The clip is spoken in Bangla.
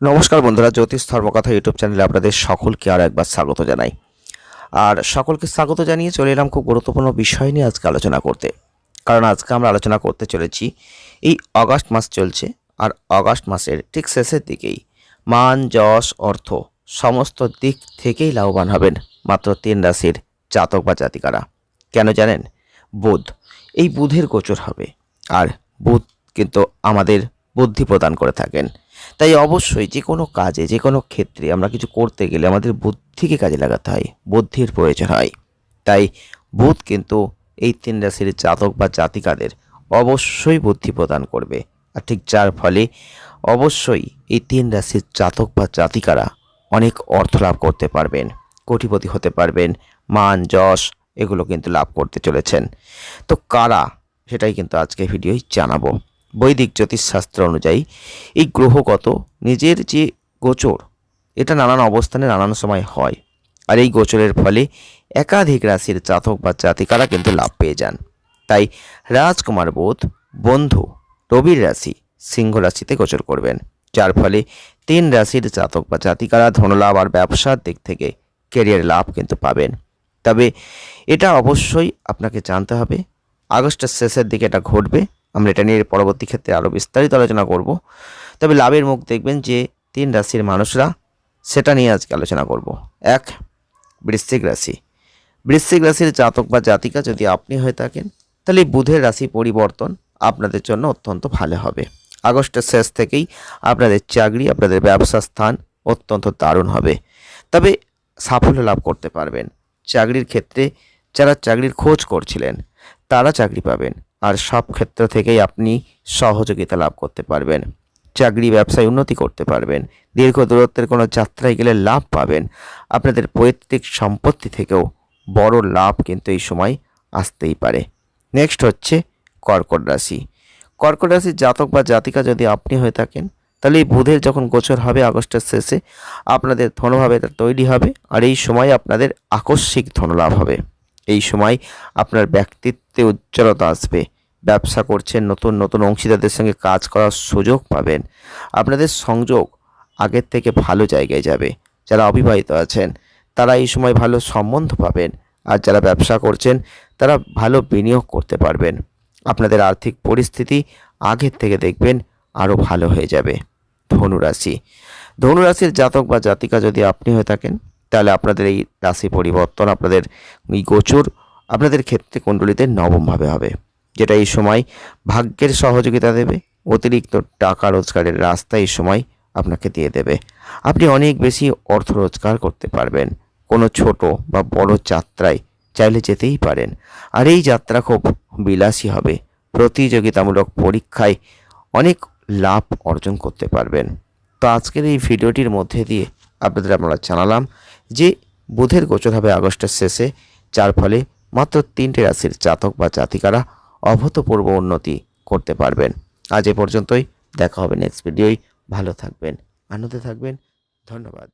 নমস্কার বন্ধুরা, জ্যোতিষ ধর্মকথা ইউটিউব চ্যানেলে আপনাদের সকলকে আর একবার স্বাগত জানাই। আর সকলকে স্বাগত জানিয়ে চলে এলাম খুব গুরুত্বপূর্ণ বিষয় নিয়ে আজকে আলোচনা করতে। কারণ আজকে আমরা আলোচনা করতে চলেছি, এই অগাস্ট মাস চলছে, আর অগাস্ট মাসের ঠিক শেষের দিকেই মান, যশ, অর্থ সমস্ত দিক থেকেই লাভবান হবেন মাত্র তিন রাশির জাতক বা জাতিকারা। কেন জানেন? বুধ, এই বুধের গোচর হবে, আর বুধ কিন্তু আমাদের বুদ্ধি প্রদান করে থাকেন। তাই অবশ্যই যে কোনো কাজে, যে কোনো ক্ষেত্রে আমরা কিছু করতে গেলে আমাদের বুদ্ধিকে কাজে লাগাতে হয়, বুদ্ধির প্রয়োজন হয়। তাই বুধ কিন্তু এই তিন রাশির জাতক বা জাতিকাদের অবশ্যই বুদ্ধি প্রদান করবে। আর ঠিক যার ফলে অবশ্যই এই তিন রাশির জাতক বা জাতিকারা অনেক অর্থ লাভ করতে পারবেন, কোটিপতি হতে পারবেন, মান, যশ এগুলো কিন্তু লাভ করতে চলেছেন। তো কারা? সেটাই কিন্তু আজকে ভিডিওই জানাব। বৈদিক জ্যোতিষশাস্ত্র অনুযায়ী, এই গ্রহগত নিজের যে গোচর, এটা নানান অবস্থানে নানান সময় হয়। আর এই গোচরের ফলে একাধিক রাশির জাতক বা জাতিকারা কিন্তু লাভ পেয়ে যান। তাই রাজকুমার বোধ বন্ধু রবির রাশি সিংহ রাশিতে গোচর করবেন। যার ফলে তিন রাশির জাতক বা জাতিকারা ধনলাভ আর ব্যবসার দিক থেকে কেরিয়ার লাভ কিন্তু পাবেন। তবে এটা অবশ্যই আপনাকে জানতে হবে। আগস্টের শেষের দিকে এটা ঘটবে। আমরা এটা নিয়ে পরবর্তী ক্ষেত্রে আরও বিস্তারিত আলোচনা করব। তবে লাভের মুখ দেখবেন যে তিন রাশির মানুষরা সেটা নিয়ে আজকে আলোচনা করব। এক, বৃশ্চিক রাশি। বৃশ্চিক রাশির জাতক বা জাতিকা যদি আপনি হয়ে থাকেন, তাহলে বুধের রাশি পরিবর্তন আপনাদের জন্য অত্যন্ত ভালো হবে। আগস্টের শেষ থেকেই আপনাদের চাকরি, আপনাদের ব্যবসা স্থান অত্যন্ত দারুণ হবে। তবে সাফল্য লাভ করতে পারবেন। চাকরির ক্ষেত্রে যারা চাকরির খোঁজ করছিলেন, তারা চাকরি পাবেন। আর সব ক্ষেত্র থেকেই আপনি সহযোগিতা লাভ করতে পারবেন। চাকরি, ব্যবসায় উন্নতি করতে পারবেন। দীর্ঘ দূরত্বের কোনো যাত্রায় গেলে লাভ পাবেন। আপনাদের পৈতৃক সম্পত্তি থেকেও বড় লাভ কিন্তু এই সময় আসতেই পারে। নেক্সট হচ্ছে কর্কট রাশি। কর্কট রাশির জাতক বা জাতিকা যদি আপনি হয়ে থাকেন, তাহলে এই বুধের যখন গোচর হবে আগস্টের শেষে, আপনাদের ধনভাবে তৈরি হবে আর এই সময় আপনাদের আকস্মিক ধনলাভ হবে। এই সময় আপনার ব্যক্তিত্বে উজ্জ্বলতা আসবে। ব্যবসা করছেন, নতুন নতুন অংশীদারদের সঙ্গে কাজ করার সুযোগ পাবেন। আপনাদের সংযোগ আগের থেকে ভালো জায়গায় যাবে। যারা অবিবাহিত আছেন, তারা এই সময় ভালো সম্বন্ধ পাবেন। আর যারা ব্যবসা করছেন, তারা ভালো বিনিয়োগ করতে পারবেন। আপনাদের আর্থিক পরিস্থিতি আগের থেকে দেখবেন আরও ভালো হয়ে যাবে। ধনুরাশি। ধনুরাশির জাতক বা জাতিকা যদি আপনি হয়ে থাকেন, তাহলে আপনাদের এই রাশি পরিবর্তন, আপনাদের এই গোচর, আপনাদের ক্ষেত্রে কুণ্ডলিতে নবমভাবে হবে। যেটা এই সময় ভাগ্যের সহযোগিতা দেবে, অতিরিক্ত টাকা রোজগারের রাস্তা এই সময় আপনাকে দিয়ে দেবে। আপনি অনেক বেশি অর্থ রোজগার করতে পারবেন। কোনো ছোট বা বড় যাত্রায় চাইলে যেতেই পারেন। আর এই যাত্রা খুব বিলাসী হবে। প্রতিযোগিতামূলক পরীক্ষায় অনেক লাভ অর্জন করতে পারবেন। তো আজকের এই ভিডিওটির মধ্যে দিয়ে আপনাদের আমরা জানালাম যে বুধের গোচর হবে আগস্টের শেষে, যার ফলে মাত্র তিনটে রাশির জাতক বা জাতিকারা অভূতপূর্ব উন্নতি করতে পারবেন। আজ এ পর্যন্তই। দেখা হবে নেক্সট ভিডিওই ভালো থাকবেন। আনন্দে থাকবেন। ধন্যবাদ।